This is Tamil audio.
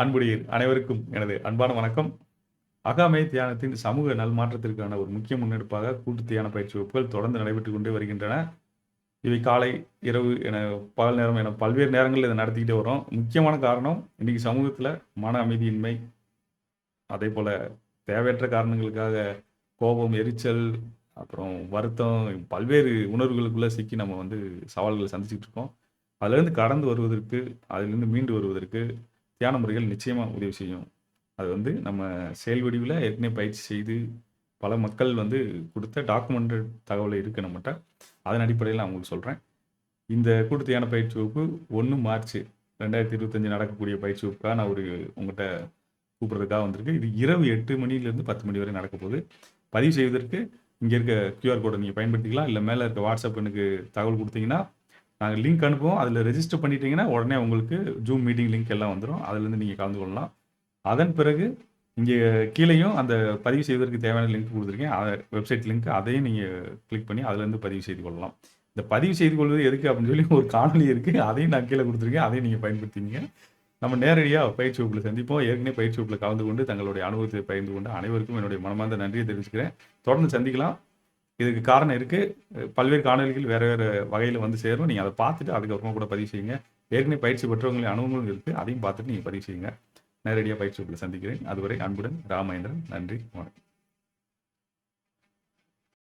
அன்புடையீர் அனைவருக்கும் எனது அன்பான வணக்கம். அகாமை தியானத்தின் சமூக நல்மாற்றத்திற்கான ஒரு முக்கிய முன்னெடுப்பாக கூட்டு தியான பயிற்சி வகுப்புகள் தொடர்ந்து நடைபெற்று கொண்டே வருகின்றன. இவை காலை இரவு என பகல் நேரம் என பல்வேறு நேரங்களில் இதை நடத்திக்கிட்டே வரோம். முக்கியமான காரணம் இன்னைக்கு சமூகத்தில் மன அமைதியின்மை அதே போல் தேவையற்ற காரணங்களுக்காக கோபம் எரிச்சல் அப்புறம் வருத்தம் பல்வேறு உணர்வுகளுக்குள்ளே சிக்கி நம்ம வந்து சவால்களை சந்திச்சுட்டு இருக்கோம். அதுலேருந்து கடந்து வருவதற்கு அதிலிருந்து மீண்டு வருவதற்கு தியான முறைகள் நிச்சயமாக உதவி செய்யும். அது வந்து நம்ம செயல் வடிவில் ஏற்கனவே பயிற்சி செய்து பல மக்கள் வந்து கொடுத்த டாக்குமெண்டட் தகவல் இருக்குது நம்மகிட்ட. அதன் அடிப்படையில் நான் உங்களுக்கு சொல்கிறேன் இந்த கூட்டு தியான பயிற்சி வகுப்பு ஒன்று மார்ச் ரெண்டாயிரத்தி இருபத்தஞ்சு நடக்கக்கூடிய பயிற்சி வகுப்புக்காக நான் ஒரு உங்கள்கிட்ட கூப்பிட்றதுக்காக வந்திருக்கு. இது இரவு எட்டு மணிலேருந்து பத்து மணி வரை நடக்க போகுது. பதிவு செய்வதற்கு இங்கே இருக்க கியூஆர் கோடை நீங்கள் பயன்படுத்திக்கலாம். இல்லை மேலே இருக்க வாட்ஸ்அப் எனக்கு தகவல் கொடுத்தீங்கன்னா நாங்கள் லிங்க் அனுப்புவோம். அதில் ரெஜிஸ்டர் பண்ணிட்டீங்கன்னா உடனே உங்களுக்கு ஜூம் மீட்டிங் லிங்க் எல்லாம் வந்துடும் அதுலேருந்து நீங்கள் கலந்து கொள்ளலாம். அதன் பிறகு இங்கே கீழேயும் அந்த பதிவு செய்வதற்கு தேவையான லிங்க் கொடுத்துருக்கேன். அதை வெப்சைட் லிங்க் அதையும் நீங்கள் கிளிக் பண்ணி அதுலேருந்து பதிவு செய்து கொள்ளலாம். இந்த பதிவு செய்து கொள்வது எதுக்கு அப்படின்னு சொல்லி ஒரு காணொலி இருக்குது அதையும் நான் கீழே கொடுத்துருக்கேன். அதையும் நீங்கள் பயன்படுத்திங்க நம்ம நேரடியாக பயிற்சி வகுப்பில் சந்திப்போம். ஏற்கனவே பயிற்சி வகுப்பில் கலந்து கொண்டு தங்களுடைய அனுபவத்தை பகிர்ந்து கொண்டு அனைவருக்கும் என்னுடைய மனமார்ந்த நன்றியை தெரிவிச்சுக்கிறேன். தொடர்ந்து சந்திக்கலாம். இதுக்கு காரணம் இருக்குது பல்வேறு காணொலிகள் வேறு வேறு வகையில் வந்து சேரும். நீங்கள் அதை பார்த்துட்டு அதுக்கப்புறமா கூட பதிவு செய்யுங்க. ஏற்கனவே பயிற்சி பெற்றவங்களின் அனுபவங்களும் இருக்குது அதையும் பார்த்துட்டு நீங்கள் பதிவு செய்யுங்க. நேரடியாக பயிற்சி வகுப்பில் சந்திக்கிறேன். அதுவரை அன்புடன் ராமேந்திரன். நன்றி. வணக்கம்.